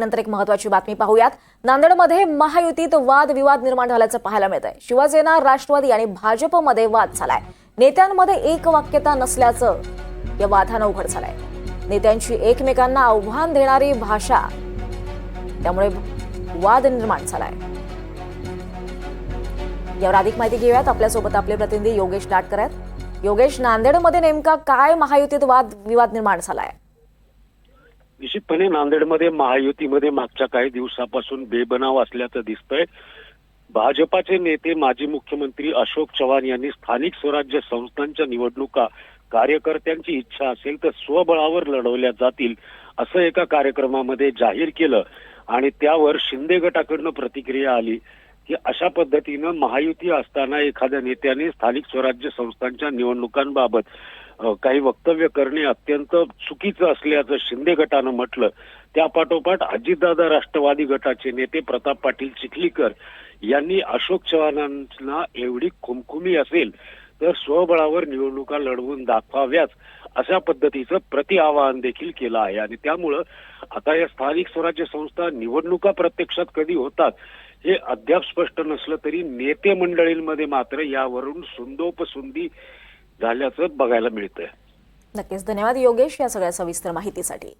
नंतर एक महत्वाची बातमी पाहूयात. नांदेडमध्ये महायुतीत वादविवाद निर्माण झाल्याचं पाहायला मिळत आहे शिवसेना राष्ट्रवादी आणि भाजपमध्ये वाद झालाय. नेत्यांमध्ये एक वाक्यता नसल्याचं या वादानं उघड झालंय. नेत्यांची एकमेकांना आव्हान देणारी भाषा त्यामुळे वाद निर्माण झालाय. यावर अधिक माहिती घेऊयात. आपल्यासोबत आपले प्रतिनिधी योगेश लाटकर आहेत. योगेश नांदेडमध्ये नेमका काय महायुतीत वाद विवाद निर्माण झालाय? निश्चितपणे नांदेडमध्ये महायुतीमध्ये मागच्या काही दिवसापासून बेबनाव असल्याचं दिसतंय. भाजपाचे नेते माजी मुख्यमंत्री अशोक चव्हाण यांनी स्थानिक स्वराज्य संस्थांच्या निवडणुका कार्यकर्त्यांची इच्छा असेल तर स्वबळावर लढवल्या जातील असं एका कार्यक्रमामध्ये जाहीर केलं आणि त्यावर शिंदे गटाकडनं प्रतिक्रिया आली की अशा पद्धतीनं महायुती असताना एखाद्या नेत्याने स्थानिक स्वराज्य संस्थांच्या निवडणुकांबाबत काही वक्तव्य करणे अत्यंत चुकीचं असल्याचं शिंदे गटानं म्हटलं. त्यापाठोपाठ अजितदादा राष्ट्रवादी गटाचे नेते प्रताप पाटील चिखलीकर यांनी अशोक चव्हाणांना एवढी खुमखुमी असेल तर स्वबळावर निवडणुका लढवून दाखवाव्याच अशा पद्धतीचं प्रति आवाहन देखील केलं आहे. आणि त्यामुळं आता या स्थानिक स्वराज्य संस्था निवडणुका प्रत्यक्षात कधी होतात हे अद्याप स्पष्ट नसलं तरी नेते मंडळींमध्ये मात्र यावरून सुंदोपसुंदी झाल्याचं बघायला मिळतंय. नक्कीच. धन्यवाद योगेश या सगळ्या सविस्तर माहितीसाठी.